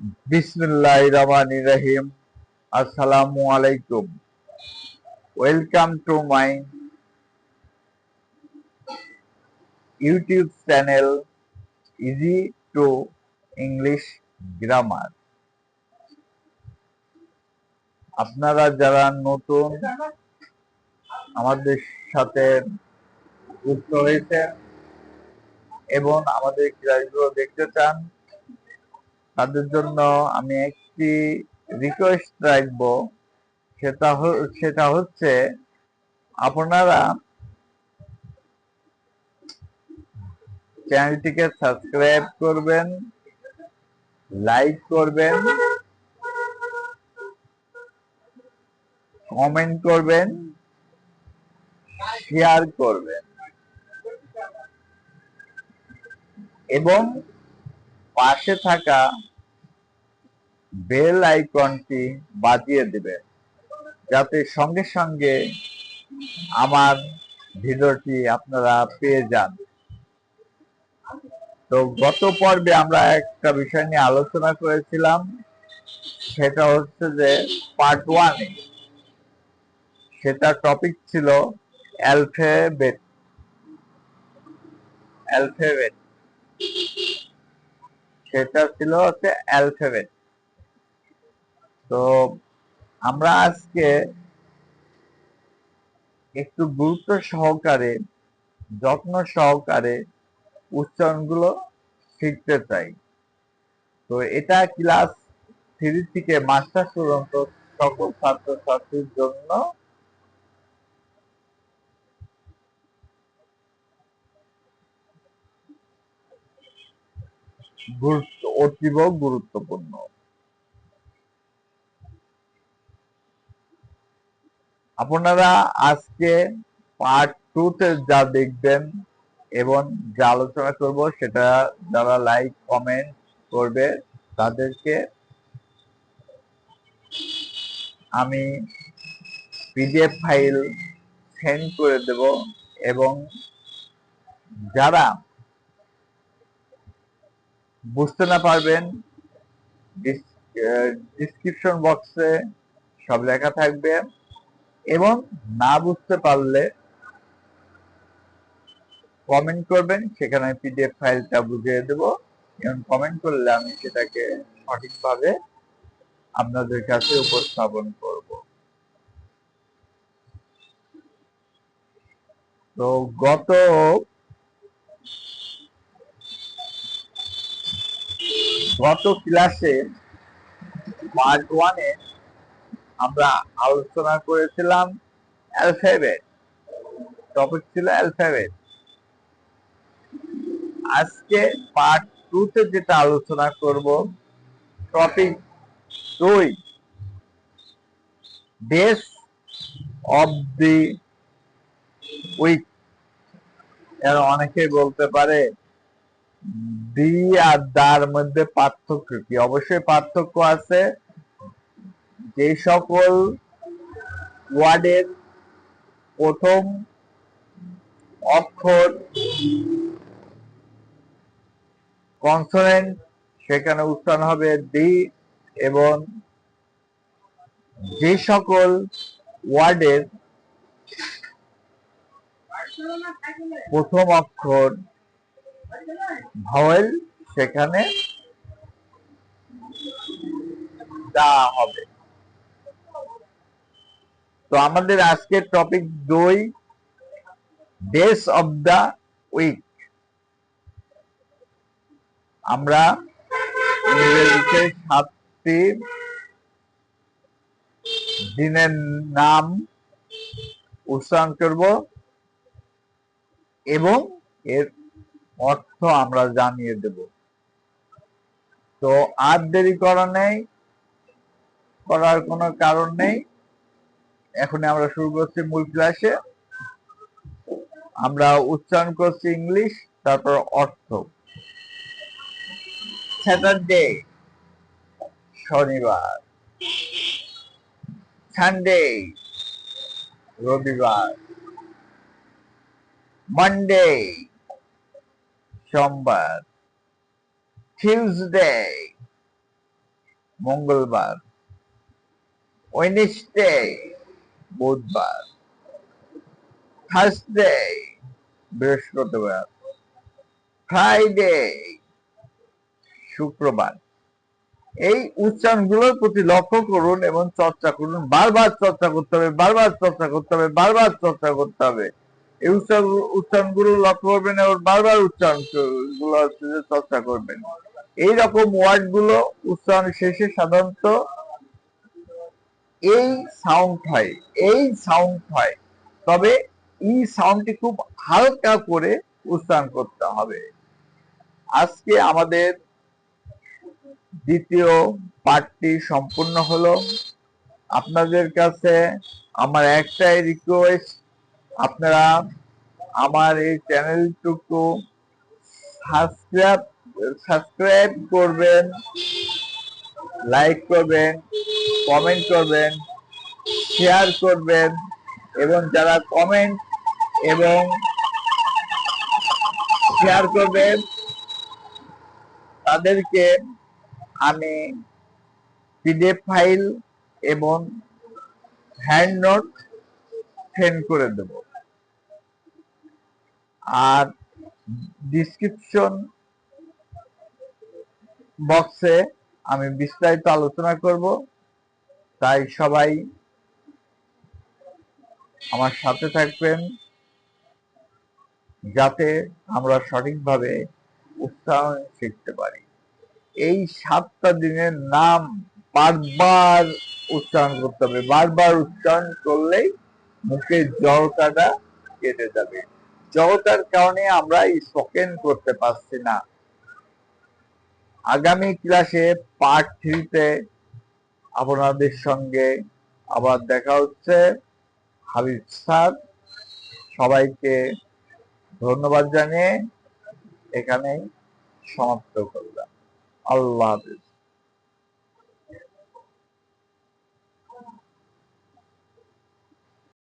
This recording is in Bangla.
বিসমিল্লাহ রহমান রহিম আসসালামু আলাইকুম welcome to my YouTube channel easy to English grammar. আপনারা যারা নতুন আমাদের সাথে যুক্ত হয়েছেন এবং আমাদের ক্লাসগুলো দেখতে চান তাদের জন্য আমি একটি রিকোয়েস্ট রাখব। সেটা সেটা হচ্ছে আপনারা চ্যানেলটিকে সাবস্ক্রাইব করবেন লাইক করবেন কমেন্ট করবেন শেয়ার করবেন। এবং পাশে থাকা বেল আইকনটি বাজিয়ে দিবেন যাতে সঙ্গে সঙ্গে আমার ভিডিওটি আপনারা পেয়ে যান। তো গত পর্বে আমরা একটা বিষয় নিয়ে আলোচনা করেছিলাম, সেটা হচ্ছে যে পার্ট ওয়ানে সেটা টপিক ছিল অ্যালফেবেট অ্যালফাবেট সেটা ছিল হচ্ছে অ্যালফাবেট তো আমরা আজকে একটু গুরুত্ব সহকারে, যত্ন সহকারে উচ্চারণগুলো শিখতে চাই। তো এটা ক্লাস থ্রি থেকে মাস্টার পর্যন্ত সকল ছাত্রছাত্রীর জন্য গুরুত্ব, অতীব গুরুত্বপূর্ণ। আপনারা আজকে পার্ট টু তে যা দেখবেন এবং যা আলোচনা করব সেটা যারা লাইক কমেন্ট করবে তাদেরকে আমি পিডিএফ ফাইল সেন্ড করে দেব এবং যারা বুঝতে না পারবেন ডিসক্রিপশন বক্সে সব লেখা থাকবে এবং না বুঝতে পারলে কমেন্ট করবেন, সেখানে পিডিএফ ফাইলটা বুঝিয়ে দেব। এবং কমেন্ট করলে আমি সেটাকে সঠিকভাবে আপনাদের কাছে উপস্থাপন করব। তো গত গত ক্লাসে পার্ট ওয়ানে আমরা আলোচনা করেছিলাম অ্যালফাবেট টপিক ছিল অ্যালফাবেট আজকে পার্ট টু তে যেটা আলোচনা করব টপিক দুই। ডেস অফ দি উইক এর অনেকেই বলতে পারে দি আর দার মধ্যে পার্থক্য কি? অবশ্যই পার্থক্য আছে। যে সকল ওয়ার্ডের প্রথম অক্ষর কনসোনেন্ট সেখানে উচ্চারণ হবে দি এবং যে সকল ওয়ার্ডের প্রথম অক্ষর ভাওয়েল সেখানে দা হবে। তো আমাদের আজকের টপিক দুই ডেস অফ দা উইক আমরা সাতটি দিনের নাম উচ্চারণ করব এবং এর অর্থ আমরা জানিয়ে দেব। তো আর দেরি করা নেই, করার কোনো কারণ নেই। এখন আমরা শুরু করছি মূল ক্লাসে আমরা উচ্চারণ করছি ইংলিশ তারপর অর্থ। স্যাটারডে শনিবার। সানডে রবিবার। মানডে সোমবার টিউসডে মঙ্গলবার ওয়েনেসডে বুধবার থার্সডে বৃহস্পতিবার ফ্রাইডে শুক্রবার। এই উচ্চারণগুলোর প্রতি লক্ষ্য করুন এবং চর্চা করুন। বারবার চর্চা করতে হবে, বারবার চর্চা করতে হবে, বারবার চর্চা করতে হবে। এই উচ্চারণ, উচ্চারণগুলো লক্ষ্য করবেন এবং বারবার উচ্চারণগুলো চর্চা করবেন। এই রকম ওয়ার্ডগুলো উচ্চারণ শেষে সাধারণত এই সাউন্ড হয়, এই সাউন্ড হয়। তবে এই সাউন্ডটি খুব হালকা করে উচ্চারণ করতে হবে। আজকে আমাদের দ্বিতীয় পার্টটি সম্পূর্ণ হলো। আপনাদের কাছে আমার একটাই রিকোয়েস্ট আপনারা আমার এই চ্যানেলটুকু সাবস্ক্রাইব সাবস্ক্রাইব করবেন লাইক করবেন কমেন্ট করবেন শেয়ার করবেন, এবং যারা কমেন্ট এবং শেয়ার করবেন, তাদেরকে আমি পিডিএফ ফাইল এবং হ্যান্ড নোট সেন্ড করে দেব। আর ডিসক্রিপশন বক্সে আমি বিস্তারিত আলোচনা করব। তাই সবাই আমার সাথে থাকবেন যাতে আমরা সঠিকভাবে উচ্চারণ শিখতে পারি। এই সাতটা দিনের নাম বারবার উচ্চারণ করতে হবে। বারবার উচ্চারণ করলেই মুখের জড়তাটা কেটে যাবে। জড়তার কারণে আমরা স্পোকেন করতে পারছি না। আগামী ক্লাসে পার্ট থ্রিতে আপনাদের সঙ্গে আবার দেখা হচ্ছে। হাবিব স্যার, সবাইকে ধন্যবাদ জানিয়ে এখানেই সমাপ্ত করলাম। আল্লাহ হাফিজ।